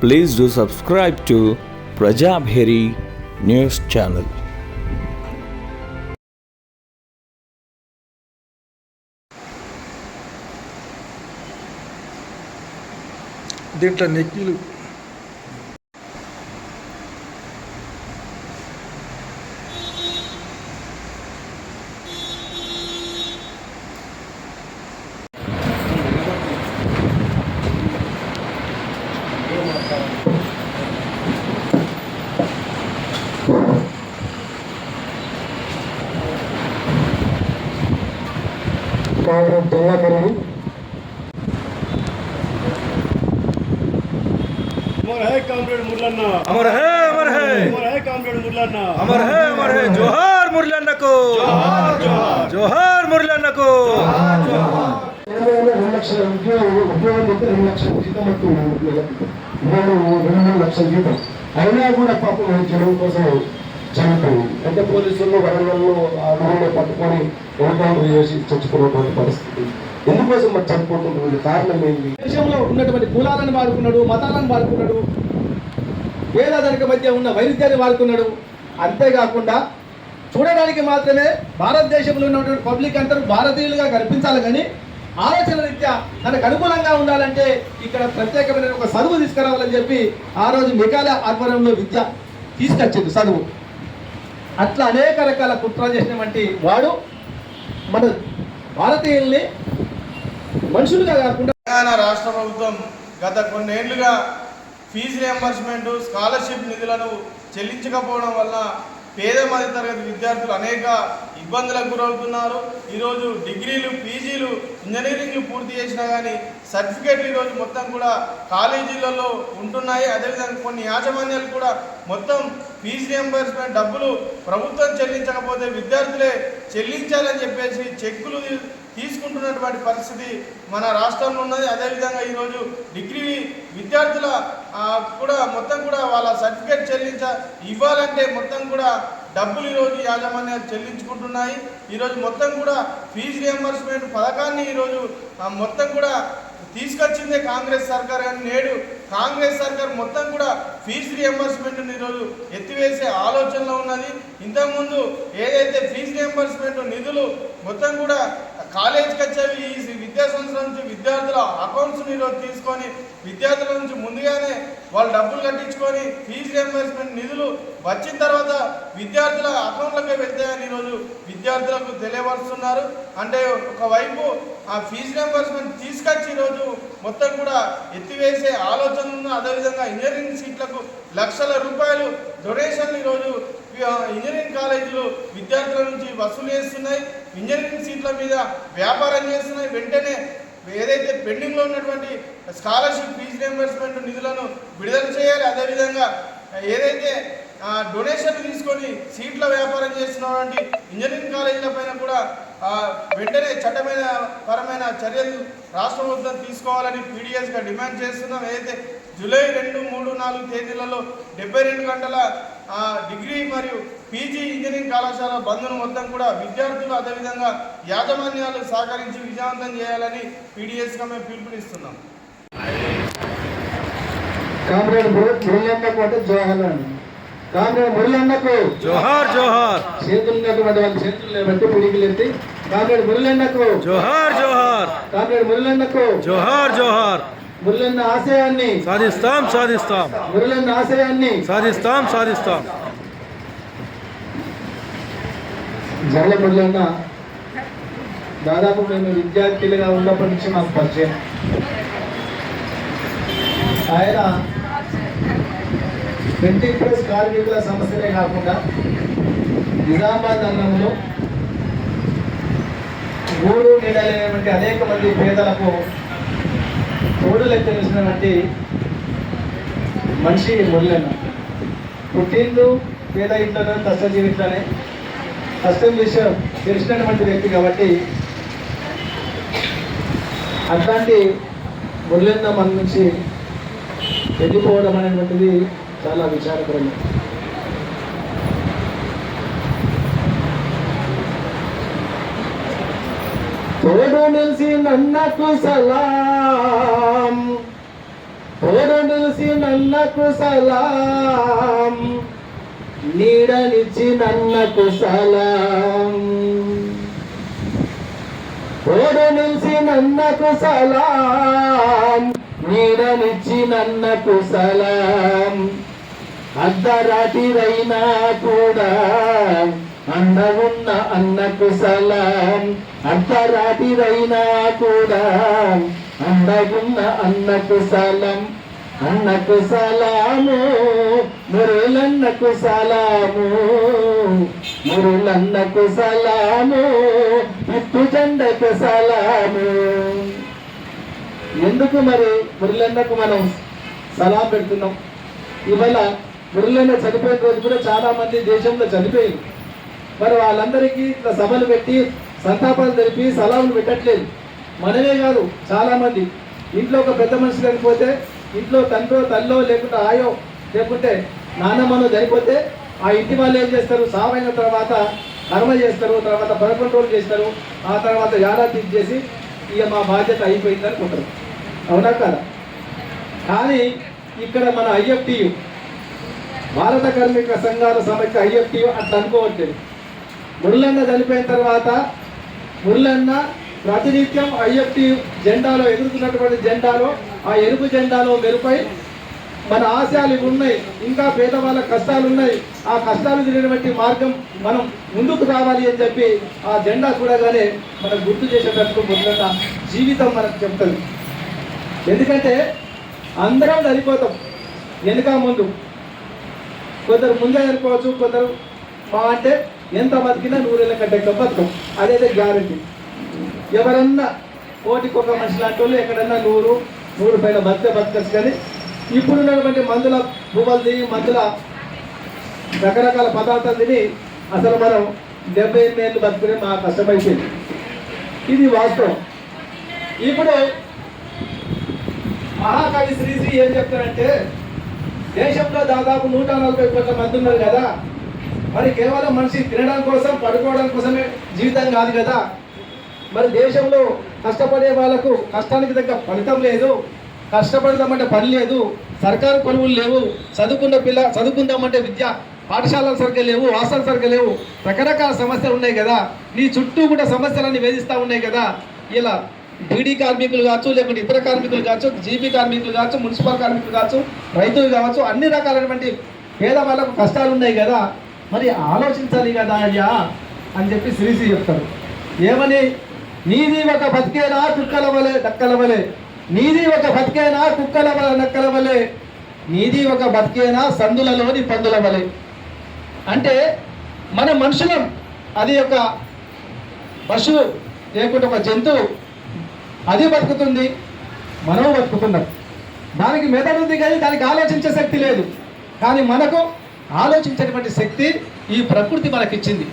Please do subscribe to Prajabheri News Channel. దీంట్లో నెక్కీలు programme चलना करेंगे अमर है कॉम्रेड अमर है अमर है। अमर है अमर है जोहार मुरलन्ना को। जोहार जोहार। जोहार मुरलन्ना को। जोहार जोहार। ये लक्ष्य उपयोग उपयोग मित्र लक्ष्य जीता చనిపోయింది అంటే పోలీసులు వరంగల్లో ఆ రూమ్లో పట్టుకొని ఎన్కౌంటర్ చేసి చచ్చిపోయినటువంటి పరిస్థితి. ఎందుకోసం మరి చనిపోతుంది కారణం ఏంటి? దేశంలో ఉన్నటువంటి కులాలను వాడుకున్నాడు మతాలను వాడుకున్నాడు వేదానికి మధ్య ఉన్న వైరుధ్యాన్ని వాడుకున్నాడు. అంతేకాకుండా చూడడానికి మాత్రమే భారతదేశంలో ఉన్నటువంటి పబ్లిక్ అందరూ భారతీయులుగా కనిపించాలి కానీ ఆలోచన రీత్యా తనకు అనుకూలంగా ఉండాలంటే ఇక్కడ ప్రత్యేకమైన ఒక చదువు తీసుకురావాలని చెప్పి ఆ రోజు మిగాల ఆధ్వర్యంలో విద్య తీసుకొచ్చింది చదువు. అట్లా అనేక రకాల కుట్రలు చేసినటువంటి వాడు మన భారతీయుల్ని మనుషులుగా కాకుండా తెలంగాణ రాష్ట్ర ప్రభుత్వం గత కొన్నేళ్ళుగా ఫీజు రియంబర్స్మెంట్ స్కాలర్షిప్ నిధులను చెల్లించకపోవడం వల్ల పేద మధ్య తరగతి విద్యార్థులు అనేక ఇబ్బందులకు గురవుతున్నారు. ఈరోజు డిగ్రీలు పీజీలు ఇంజనీరింగ్లు పూర్తి చేసినా కానీ సర్టిఫికేట్లు ఈరోజు మొత్తం కూడా కాలేజీలలో ఉంటున్నాయి. అదేవిధంగా కొన్ని యాజమాన్యాలు కూడా మొత్తం ఫీజు రియంబర్స్మెంట్ డబ్బులు ప్రభుత్వం చెల్లించకపోతే విద్యార్థులే చెల్లించాలని చెప్పేసి చెక్కులు తీసుకుంటున్నటువంటి పరిస్థితి మన రాష్ట్రంలో ఉన్నది. అదేవిధంగా ఈరోజు డిగ్రీ విద్యార్థుల కూడా మొత్తం కూడా వాళ్ళ సర్టిఫికేట్ చెల్లించ ఇవ్వాలంటే మొత్తం కూడా డబ్బులు ఈరోజు యాజమాన్యాలు చెల్లించుకుంటున్నాయి. ఈరోజు మొత్తం కూడా ఫీజు రియంబర్స్మెంట్ పథకాన్ని ఈరోజు మొత్తం కూడా తీసుకొచ్చిందే కాంగ్రెస్ సర్కార్ అని నేడు కాంగ్రెస్ సర్కార్ మొత్తం కూడా ఫీజు రియంబర్స్మెంట్ని ఈరోజు ఎత్తివేసే ఆలోచనలో ఉన్నది. ఇంతకుముందు ఏదైతే ఫీజు రియంబర్స్మెంట్ నిధులు మొత్తం కూడా కాలేజీకి వచ్చేవి ఈ విద్యా సంవత్సరం నుంచి విద్యార్థుల అకౌంట్స్ని ఈరోజు తీసుకొని విద్యార్థుల నుంచి ముందుగానే వాళ్ళు డబ్బులు కట్టించుకొని ఫీజు రియంబర్స్మెంట్ నిధులు వచ్చిన తర్వాత విద్యార్థుల అకౌంట్లకే వెళ్తాయని ఈరోజు విద్యార్థులకు తెలియపరుస్తున్నారు. అంటే ఒకవైపు ఆ ఫీజు రియంబర్స్మెంట్ తీసుకొచ్చి ఈరోజు మొత్తం కూడా ఎత్తివేసే ఆలోచన ఉన్న అదేవిధంగా ఇంజనీరింగ్ సీట్లకు లక్షల రూపాయలు డొనేషన్లు ఈరోజు ఇంజనీరింగ్ కాలేజీలు విద్యార్థుల నుంచి వసూలు చేస్తున్నాయి. ఇంజనీరింగ్ సీట్ల మీద వ్యాపారం చేస్తున్నాయి. వెంటనే ఏదైతే పెండింగ్లో ఉన్నటువంటి స్కాలర్షిప్ ఫీజు రియంబర్స్మెంట్ నిధులను విడుదల చేయాలి. అదేవిధంగా ఏదైతే డొనేషన్ తీసుకొని సీట్ల వ్యాపారం చేస్తున్నటువంటి ఇంజనీరింగ్ కాలేజీల పైన కూడా వెంటనే చట్టమైన పరమైన చర్యలు రాష్ట్ర ప్రభుత్వం తీసుకోవాలని పీడిఎస్గా డిమాండ్ చేస్తున్నాం. ఏదైతే జూలై రెండు మూడు నాలుగు తేదీలలో డెబ్బై రెండు గంటల డిగ్రీ మరియు పీజీ ఇంజనీరింగ్ కళాశాల బంద్ను మొత్తం కూడా విద్యార్థులు అదేవిధంగా యాజమాన్యాలు సహకరించి విజయవంతం చేయాలని పీడిఎస్గా మేము పిలుపునిస్తున్నాం. కామ్రేడ్ మురళన్నకు అంటే జోహర్ కామ్రేడ్ మురళన్నకు జోహార్ జోహార్. చేతులు ఉన్నటువంటి వాళ్ళ చేతులు లేబట్టి పిడికిలు ఎత్తి కామ్రేడ్ మురళన్నకు జోహార్ జోహార్. కామ్రేడ్ మురళన్నకు జోహార్ జోహార్. మురళన్న ఆశయాన్ని సాధిస్తాం సాధిస్తాం. మురళన్న ఆశయాన్ని సాధిస్తాం సాధిస్తాం. జగల మురళన్న దాదాపు మేము విద్యార్థులుగా ఉన్నప్పటి నుంచి మాకు పరిచయం. ఆయన ప్రింటింగ్ ప్రెస్ కార్మికుల సమస్యలే కాకుండా నిజామాబాద్ నగరంలో మూడు నీడలేనటువంటి అనేక మంది పేదలకు తోడు లెక్క తెలిసినటువంటి మనిషి మురళన్న పుట్టిండు పేద ఇంట్లోనే కష్టజీవిట్లోనే కష్టం విషయం తెలిసినటువంటి వ్యక్తి కాబట్టి అట్లాంటి మురళన్న మన నుంచి వెళ్ళిపోవడం అనేటువంటిది చాలా విచారకరమే తోడు నిలిచి నన్నకు సలా. నన్నకు సలాం. నీడనిచ్చి నన్నకు సలాం. ఓడు నిలిసి నన్నకు సలాం. నీడనిచ్చి నన్నకు సలాం. అర్ధరాత్రిరైనా కూడా అన్న ఉన్న అన్నకు సలాం. అర్ధరాత్రిరైనా కూడా అండగున్న అన్నకు సలం అన్నకు సలాము మురులన్నకు సలాము మురులన్నకు సలాము ఇప్పు జెండకు సలాము. ఎందుకు మరి మురులన్నకు మనం సలాం పెడుతున్నాం? ఇవాళ మురులన్న చనిపోయిన రోజు కూడా చాలా మంది దేశంలో చనిపోయింది మరి వాళ్ళందరికీ ఇట్లా సభలు పెట్టి సంతాపాలు తెలిపి సలాములు పెట్టట్లేదు. మనమే కాదు చాలామంది ఇంట్లో ఒక పెద్ద మనిషి చనిపోతే ఇంట్లో తండ్రో తల్లో లేకుంటే ఆయో లేకుంటే నాన్నమ్మనో చనిపోతే ఆ ఇంటి వాళ్ళు ఏం చేస్తారు? సావైన తర్వాత కర్మ చేస్తారు తర్వాత పదకొండు రోజులు చేస్తారు ఆ తర్వాత ఏడాది చేసి ఇక మా బాధ్యత అయిపోయింది అనుకుంటారు. అవునా కదా? కానీ ఇక్కడ మన ఐఎఫ్టియు భారత కార్మిక సంఘాల సమైక్య ఐఎఫ్టియు అట్లా అనుకోవట్లేదు. మురళన్న చనిపోయిన తర్వాత మురళన్న ప్రాతినిధ్యం ఐఎఫ్టి జెండాలో ఎదుర్కొన్నటువంటి జెండాలో ఆ ఎరుపు జెండాలో మెరుపై మన ఆశయాలు ఉన్నాయి. ఇంకా పేదవాళ్ళ కష్టాలు ఉన్నాయి. ఆ కష్టాలు తిరిగినటువంటి మార్గం మనం ముందుకు రావాలి అని చెప్పి ఆ జెండా చూడగానే మనం గుర్తు చేసేటట్టు మురళన్న జీవితం మనకు చెప్తుంది. ఎందుకంటే అందరం చనిపోతాం వెనుక ముందు కొందరు ముందే చనిపోవచ్చు కొందరు మా అంటే ఎంత బతికినా నూరేళ్ళ కంటే ఎక్కువ బతుకం. అదైతే గ్యారంటీ. ఎవరన్నా కోటికి ఒక మనిషి లాంటి వాళ్ళు ఎక్కడన్నా నూరు నూరు పైన బతికే బతకచ్చు కానీ ఇప్పుడున్నటువంటి మందుల భూమలు తిని మందుల రకరకాల పదార్థాలు తిని అసలు మనం డెబ్బై ఎనిమిది ఏళ్ళు బతుకునే మా కష్టమైపోయింది. ఇది వాస్తవం. ఇప్పుడు మహాకవి శ్రీశ్రీ ఏం చెప్తారంటే దేశంలో దాదాపు నూట నలభై కోట్ల మంది ఉన్నారు కదా. మరి కేవలం మనిషి తినడం కోసం పడుకోవడం కోసమే జీవితం కాదు కదా. మరి దేశంలో కష్టపడే వాళ్ళకు కష్టానికి తగ్గ ఫలితం లేదు. కష్టపడదామంటే పని లేదు. సర్కారు పనులు లేవు. చదువుకున్న పిల్ల చదువుకుందామంటే విద్య పాఠశాలలు సరిగ్గా లేవు హాస్టల్ సరిగ్గా లేవు. రకరకాల సమస్యలు ఉన్నాయి కదా. నీ చుట్టూ కూడా సమస్యలన్నీ వేధిస్తూ ఉన్నాయి కదా. ఇలా బీడీ కార్మికులు కావచ్చు లేకుంటే ఇతర కార్మికులు కావచ్చు జీబీ కార్మికులు కావచ్చు మున్సిపల్ కార్మికులు కావచ్చు రైతులు కావచ్చు అన్ని రకాలైనటువంటి పేదవాళ్ళకు కష్టాలు ఉన్నాయి కదా. మరి ఆలోచించాలి కదా అయ్యా అని చెప్పి శ్రీశ్రీ చెప్తారు. ఏమని నీది ఒక బతికేనా కుక్కల వలె నక్కల వలె? నీది ఒక బతికేనా కుక్కల వలె నక్కల వలె? నీది ఒక బతికేనా సందులలోని పందుల వలె? అంటే మన మనుషులం అది ఒక పశువు లేకుంటే ఒక జంతువు అది బతుకుతుంది మనం బతుకుతున్నాం. దానికి మెదడు ఉంది కానీ దానికి ఆలోచించే శక్తి లేదు. కానీ మనకు ఆలోచించేటువంటి శక్తి ఈ ప్రకృతి మనకిచ్చింది.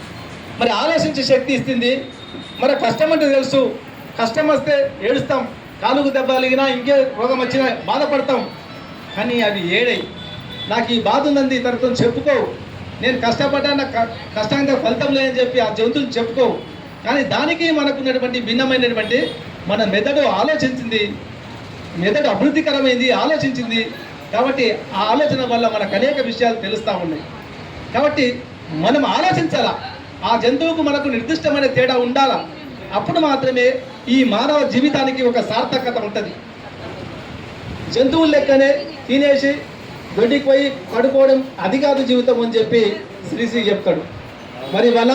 మరి ఆలోచించే శక్తి ఇస్తుంది మన కష్టం అంటే తెలుసు. కష్టం వస్తే ఏడుస్తాం. కాలుకు దెబ్బలిగినా ఇంకే రోగం వచ్చినా బాధపడతాం. కానీ అవి ఏడై. నాకు ఈ బాధ ఉందండి తనతో చెప్పుకోవు నేను కష్టపడ్డా నాకు కష్టంగా కష్టానికి ఫలితం లేదని చెప్పి ఆ జంతువులు చెప్పుకోవు కానీ దానికి మనకు ఉన్నటువంటి భిన్నమైనటువంటి మన మెదడు ఆలోచించింది. మెదడు అభివృద్ధికరమైంది ఆలోచించింది. కాబట్టి ఆ ఆలోచన వల్ల మనకు అనేక విషయాలు తెలుస్తూ ఉన్నాయి. కాబట్టి మనం ఆలోచించాలా? ఆ జంతువుకు మనకు నిర్దిష్టమైన తేడా ఉండాలా? అప్పుడు మాత్రమే ఈ మానవ జీవితానికి ఒక సార్థకత ఉంటుంది. జంతువుల లెక్కనే తినేసి దొడ్డికి పోయి పడుకోవడం అది కాదు జీవితం అని చెప్పి శ్రీశ్రీ చెప్తాడు. మరి వల్ల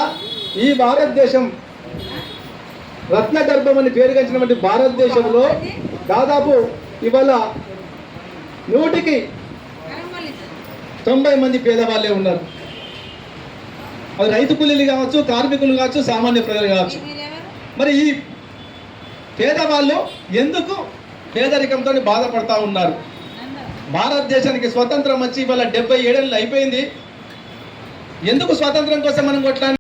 ఈ భారతదేశం రత్న గర్భం అని పేరుగంచినటువంటి భారతదేశంలో దాదాపు ఇవాళ నూటికి తొంభై మంది పేదవాళ్ళే ఉన్నారు. అది రైతు కూలీలు కావచ్చు కార్మికులు కావచ్చు సామాన్య ప్రజలు కావచ్చు. మరి ఈ పేదవాళ్ళు ఎందుకు పేదరికంతో బాధపడతా ఉన్నారు? భారతదేశానికి స్వతంత్రం వచ్చి ఇవాళ డెబ్బై ఏడేళ్ళు అయిపోయింది. ఎందుకు స్వాతంత్రం కోసం మనం కొట్లా